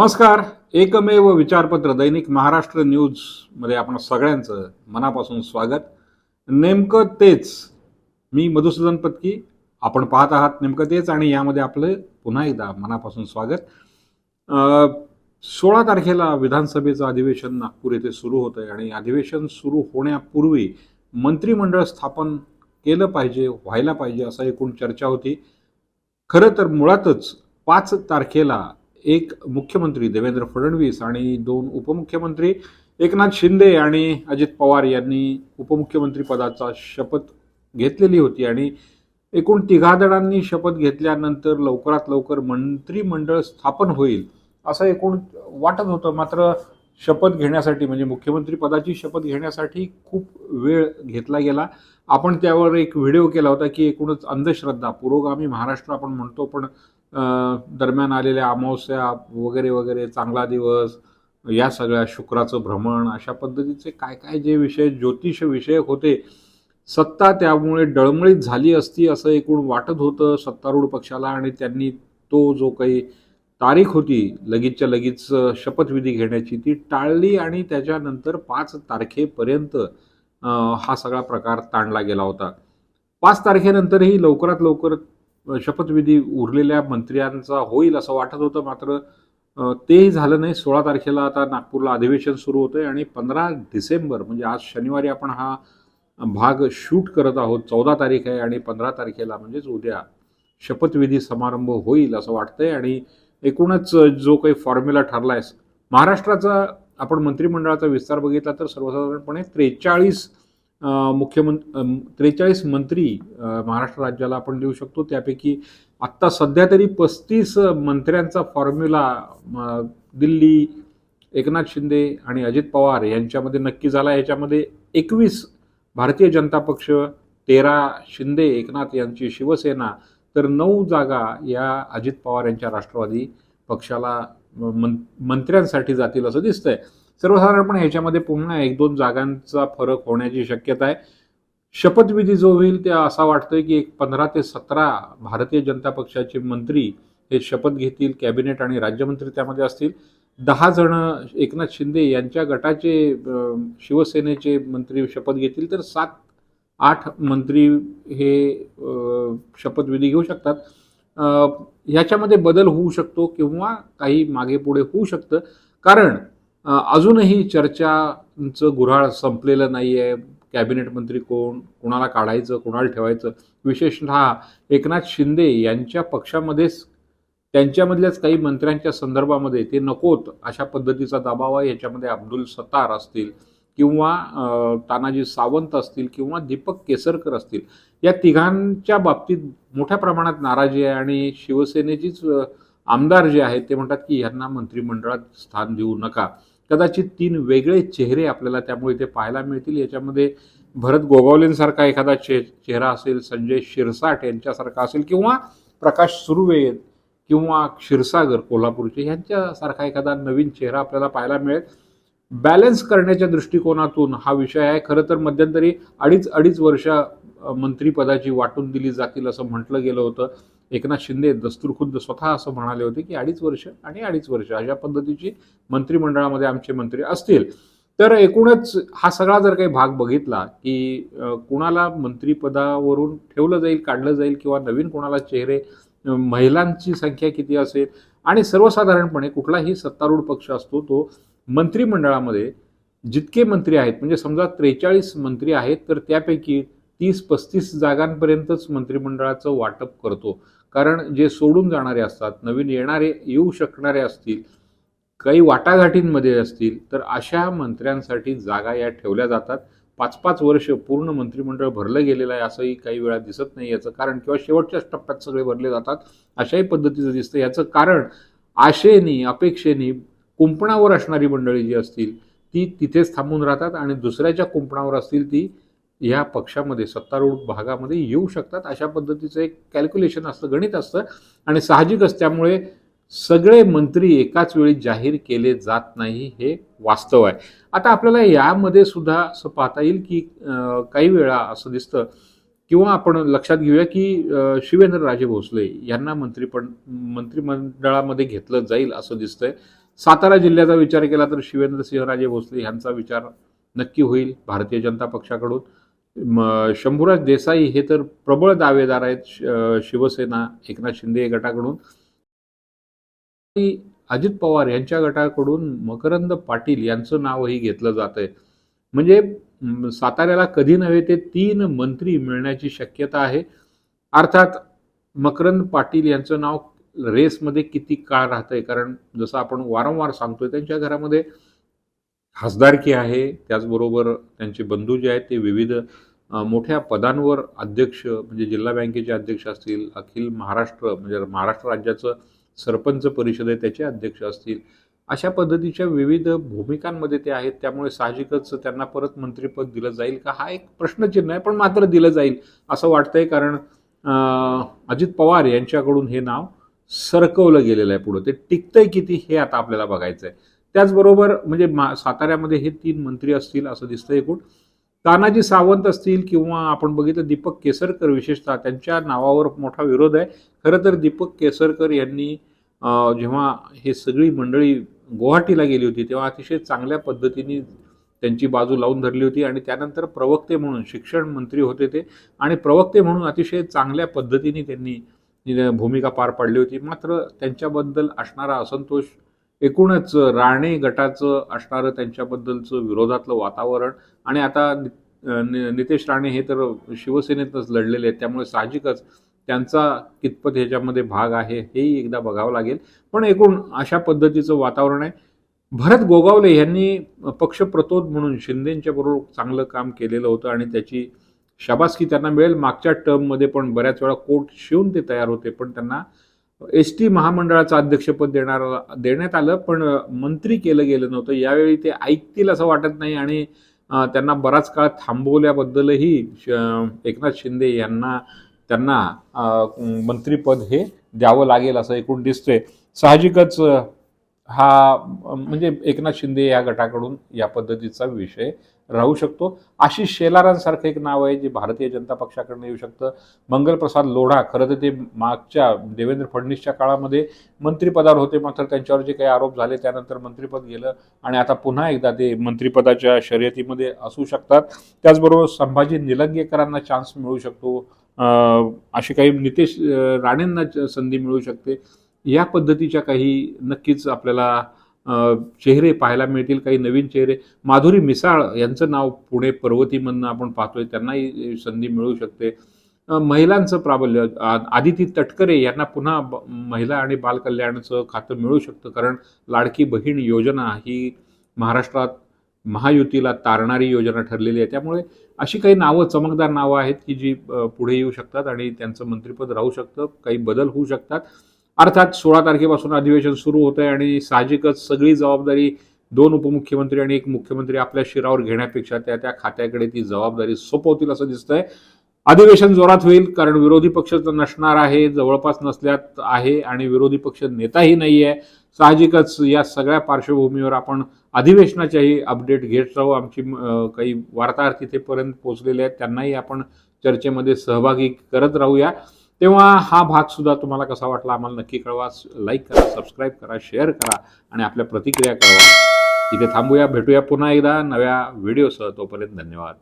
नमस्कार. एकमेव विचारपत्र दैनिक महाराष्ट्र न्यूजमध्ये आपण सगळ्यांचं मनापासून स्वागत. नेमकं तेच मी मधुसूदन पत्की आपण पाहत आहात नेमकं तेच आणि यामध्ये आपलं पुन्हा एकदा मनापासून स्वागत. सोळा तारखेला विधानसभेचं अधिवेशन नागपूर येथे सुरू होतं आहे आणि अधिवेशन सुरू होण्यापूर्वी मंत्रिमंडळ स्थापन केलं पाहिजे व्हायला पाहिजे असं एकूण चर्चा होती. खरं तर मुळातच पाच तारखेला एक मुख्यमंत्री देवेंद्र फडणवीस आणि दोन उपमुख्यमंत्री एकनाथ शिंदे आणि अजित पवार यांनी उपमुख्यमंत्री पदाचा शपथ घेतलेली होती आणि एकूण तिघाजणांनी शपथ घेतल्यानंतर लवकरात लवकर मंत्रिमंडळ स्थापन होईल असं एकूण वाटत होतं. मात्र शपथ घेण्यासाठी म्हणजे मुख्यमंत्री पदाची शपथ घेण्यासाठी खूप वेळ घेतला गेला. आपण त्यावर एक व्हिडिओ केला होता की एकूणच अंधश्रद्धा पुरोगामी महाराष्ट्र आपण म्हणतो पण दरम्यान आलेल्या अमावस्या वगैरे वगैरे चांगला दिवस या सगळ्या शुक्राचं भ्रमण अशा पद्धतीचे काय काय जे विषय ज्योतिष विषयक होते सत्ता त्यामुळे डळमळीत झाली असती असं एकूण वाटत होतं सत्तारूढ पक्षाला आणि त्यांनी तो जो काही तारीख होती लगीचच्या लगीच शपथविधी घेण्याची ती टाळली आणि त्याच्यानंतर पाच तारखेपर्यंत हा सगळा प्रकार ताणला गेला होता. पाच तारखेनंतरही लवकरात लवकर शपथविधी उरलेल्या मंत्र्यांचा होईल असं वाटत होतं. मात्र तेही झालं नाही. सोळा तारखेला आता नागपूरला अधिवेशन सुरू होतं आहे आणि पंधरा डिसेंबर म्हणजे आज शनिवारी आपण हा भाग शूट करत आहोत. चौदा तारीख आहे आणि पंधरा तारखेला म्हणजेच उद्या शपथविधी समारंभ होईल असं वाटतंय. आणि एकूणच जो काही फॉर्म्युला ठरला आहे महाराष्ट्राचा आपण मंत्रिमंडळाचा विस्तार बघितला तर सर्वसाधारणपणे त्रेचाळीस मुख्यमंत्री त्रेचाळीस मंत्री महाराष्ट्र राज्याला आपण देऊ शकतो. त्यापैकी आत्ता सध्या तरी पस्तीस मंत्र्यांचा फॉर्म्युला दिल्ली एकनाथ शिंदे आणि अजित पवार यांच्यामध्ये नक्की झाला. याच्यामध्ये एकवीस भारतीय जनता पक्ष तेरा शिंदे एकनाथ यांची शिवसेना तर नऊ जागा या अजित पवार यांच्या राष्ट्रवादी पक्षाला मं मंत्र्यांसाठी जातील असं दिसतंय. सर्वसाधारणपणे ह्याच्यामध्ये पुन्हा एक दोन जागांचा फरक होण्याची शक्यता आहे. शपथविधी जो होईल त्या असा वाटतोय की एक पंधरा ते सतरा भारतीय जनता पक्षाचे मंत्री हे शपथ घेतील कॅबिनेट आणि राज्यमंत्री त्यामध्ये असतील. दहा जण एकनाथ शिंदे यांच्या गटाचे शिवसेनेचे मंत्री शपथ घेतील तर सात आठ मंत्री हे शपथविधी घेऊ शकतात. ह्याच्यामध्ये बदल होऊ शकतो किंवा काही मागे पुढे होऊ शकतं. कारण अजूनही चर्चांचं गुऱ्हाळ संपलेलं नाही आहे कॅबिनेट मंत्री कोण कुणाला काढायचं कुणाला ठेवायचं? विशेषतः एकनाथ शिंदे यांच्या पक्षामध्येच त्यांच्यामधल्याच काही मंत्र्यांच्या संदर्भामध्ये ते नकोत अशा पद्धतीचा दबाव आहे. याच्यामध्ये अब्दुल सत्तार असतील किंवा तानाजी सावंत असतील किंवा दीपक केसरकर असतील. या तिघांच्या बाबतीत मोठ्या प्रमाणात नाराजी आहे आणि शिवसेनेचीच आमदार जे आहेत ते म्हणतात की यांना मंत्रिमंडळात स्थान देऊ नका. कदाचित तीन वेगळे चेहरे आपल्याला त्यामुळे इथे पाहायला मिळतील. याच्यामध्ये भरत गोगावलेंसारखा एखादा चे चेहरा असेल संजय शिरसाट यांच्यासारखा असेल किंवा प्रकाश सुर्वे किंवा क्षीरसागर कोल्हापूरचे यांच्यासारखा एखादा नवीन चेहरा आपल्याला पाहायला मिळेल. बॅलन्स करण्याच्या दृष्टिकोनातून हा विषय आहे. खरं तर मध्यंतरी अडीच अडीच वर्ष मंत्रिपदाची वाटून दिली जातील असं म्हटलं गेलं होतं. एकनाथ शिंदे दस्तूरखुद्द स्वतः असं म्हणाले होते की अडीच वर्ष आणि अडीच वर्ष अशा पद्धतीची मंत्रिमंडळामध्ये आमचे मंत्री असतील. तर एकूणच हा सगळा जर काही भाग बघितला की कुणाला मंत्रिपदावरून ठेवलं जाईल काढलं जाईल किंवा नवीन कुणाला चेहरे महिलांची संख्या किती असेल आणि सर्वसाधारणपणे कुठलाही सत्तारूढ पक्ष असतो तो मंत्रिमंडळामध्ये जितके मंत्री आहेत म्हणजे समजा त्रेचाळीस मंत्री आहेत तर त्यापैकी तीस पस्तीस जागांपर्यंतच मंत्रिमंडळाचं वाटप करतो. कारण जे सोडून जाणारे असतात नवीन येणारे येऊ शकणारे असतील काही वाटाघाटींमध्ये असतील तर अशा मंत्र्यांसाठी जागा या ठेवल्या जातात. पाच पाच वर्ष पूर्ण मंत्रिमंडळ भरलं गेलेलं आहे असंही काही वेळा दिसत नाही याचं कारण किंवा शेवटच्याच टप्प्यात सगळे भरले जातात अशाही पद्धतीचं दिसतं. याचं कारण आशेनी अपेक्षेने कुंपणावर असणारी मंडळी जी असतील ती तिथेच थांबून राहतात आणि दुसऱ्याच्या कुंपणावर असतील ती या पक्षामध्ये सत्तारूढ भागामध्ये येऊ शकतात. अशा पद्धतीचं एक कॅल्क्युलेशन असतं गणित असतं. आणि साहजिकच त्यामुळे सगळे मंत्री एकाच वेळी जाहीर केले जात नाही हे वास्तव आहे. आता आपल्याला यामध्ये सुद्धा असं पाहता येईल की काही वेळा असं दिसतं किंवा आपण लक्षात घेऊया की शिवेंद्रराजे भोसले यांना मंत्रीपण मंत्रिमंडळामध्ये घेतलं जाईल असं दिसतंय. सातारा जिल्ह्याचा विचार केला तर शिवेंद्रसिंहराजे भोसले यांचा विचार नक्की होईल भारतीय जनता पक्षाकडून. म शंभूराज देसाई हे तर प्रबळ दावेदार आहेत शिवसेना एकनाथ शिंदे गटाकडून. अजित पवार यांच्या गटाकडून मकरंद पाटील यांचं नावही घेतलं जात आहे म्हणजे साताऱ्याला कधी नव्हे ते तीन मंत्री मिळण्याची शक्यता आहे. अर्थात मकरंद पाटील यांचं नाव रेसमध्ये किती काळ राहतंय? कारण जसं आपण वारंवार सांगतोय त्यांच्या घरामध्ये खासदारकी आहे त्याचबरोबर त्यांचे बंधू जे आहेत ते विविध मोठ्या पदांवर अध्यक्ष म्हणजे जिल्हा बँकेचे अध्यक्ष असतील अखिल महाराष्ट्र म्हणजे महाराष्ट्र राज्याचं सरपंच परिषद आहे त्याचे अध्यक्ष असतील. अशा पद्धतीच्या विविध भूमिकांमध्ये ते आहेत त्यामुळे साहजिकच त्यांना परत मंत्रिपद दिलं जाईल का? हा एक प्रश्नचिन्ह आहे पण मात्र दिलं जाईल असं वाटतंय कारण अजित पवार यांच्याकडून हे नाव सरकवलं गेलेलं आहे पुढं. ते टिकतंय किती हे आता आपल्याला बघायचं आहे त्याचबरोबर म्हणजे मा साताऱ्यामध्ये हे तीन मंत्री असतील असं दिसतं एकूण. तानाजी सावंत असतील किंवा आपण बघितलं दीपक केसरकर विशेषतः त्यांच्या नावावर मोठा विरोध आहे. खरं तर दीपक केसरकर यांनी जेव्हा हे सगळी मंडळी गुवाहाटीला गेली होती तेव्हा अतिशय चांगल्या पद्धतीने त्यांची बाजू लावून धरली होती आणि त्यानंतर प्रवक्ते म्हणून शिक्षण मंत्री होते ते. आणि प्रवक्ते म्हणून अतिशय चांगल्या पद्धतीने त्यांनी भूमिका पार पाडली होती. मात्र त्यांच्याबद्दल असणारा असंतोष एकूणच राणे गटाचं असणारं त्यांच्याबद्दलचं विरोधातलं वातावरण आणि आता नि- नितेश राणे हे तर शिवसेनेतच लढलेले आहेत त्यामुळे साहजिकच त्यांचा कितपत ह्याच्यामध्ये भाग आहे हेही एकदा बघावं लागेल. पण एकूण अशा पद्धतीचं वातावरण आहे. भरत गोगावले यांनी पक्षप्रतोद म्हणून शिंदेच्या बरोबर चांगलं काम केलेलं होतं आणि त्याची शाबासकी त्यांना मिळेल. मागच्या टर्ममध्ये पण बऱ्याच वेळा कोट शिवून ते तयार होते पण त्यांना एस टी महामंडळाचं अध्यक्षपद देणार देण्यात आलं पण मंत्री केलं गेलं नव्हतं. यावेळी ते ऐकतील असं वाटत नाही आणि त्यांना बराच काळ थांबवल्याबद्दलही श- एकनाथ शिंदे यांना त्यांना मंत्रीपद हे द्यावं लागेल असं एकूण दिसतंय. साहजिकच हा म्हणजे एकनाथ शिंदे या गटाकडून या पद्धतीचा विषय राहू शकतो. आशिष शेलारांसारखं एक नाव आहे जे भारतीय जनता पक्षाकडनं येऊ शकतं. मंगलप्रसाद लोढा खरं तर ते मागच्या देवेंद्र फडणवीसच्या काळामध्ये मंत्रिपदावर होते मात्र त्यांच्यावर जे काही आरोप झाले त्यानंतर मंत्रिपद गेलं आणि आता पुन्हा एकदा ते मंत्रिपदाच्या शर्यतीमध्ये असू शकतात. त्याचबरोबर संभाजी निलंगेकरांना चान्स मिळू शकतो. अशी असे काही नितेश राणेंना च- संधी मिळू शकते. या पद्धतीच्या काही नक्कीच आपल्याला चेहरे पाहायला मिळतील काही नवीन चेहरे. माधुरी मिसाळ यांचं नाव पुणे पर्वतीमधनं आपण पाहतोय त्यांनाही संधी मिळू शकते. महिलांचं प्राबल्य आदिती तटकरे यांना पुन्हा ब- महिला आणि बालकल्याणचं खातं मिळू शकतं कारण लाडकी बहीण योजना ही महाराष्ट्रात महायुतीला तारणारी योजना ठरलेली आहे. त्यामुळे अशी काही नावं चमकदार नावं आहेत की जी पुढे येऊ शकतात आणि त्यांचं मंत्रिपद राहू शकतं काही बदल होऊ शकतात. अर्थात सोळा तारखेपासून अधिवेशन सुरू होतं आहे आणि साहजिकच सगळी जबाबदारी दोन उपमुख्यमंत्री आणि एक मुख्यमंत्री आपल्या शिरावर घेण्यापेक्षा त्या त्या खात्याकडे ती जबाबदारी सोपवतील असं दिसतंय. अधिवेशन जोरात होईल कारण विरोधी पक्ष तर नसणार आहे जवळपास नसल्यात आहे आणि विरोधी पक्ष नेताही नाही आहे साहजिकच या सगळ्या पार्श्वभूमीवर आपण अधिवेशनाच्याही अपडेट घेत राहू. आमची काही वार्ताहर तिथेपर्यंत पोहोचलेले आहेत. त्यांनाही आपण चर्चेमध्ये सहभागी करत राहूया. तेव्हा हा भाग सुद्धा तुम्हाला कसा वाटला आम्हाला नक्की कळवा. लाईक करा सबस्क्राईब करा शेअर करा आणि आपल्या प्रतिक्रिया कळवा. इथे थांबूया भेटूया पुन्हा एकदा नव्या व्हिडिओसह तोपर्यंत धन्यवाद.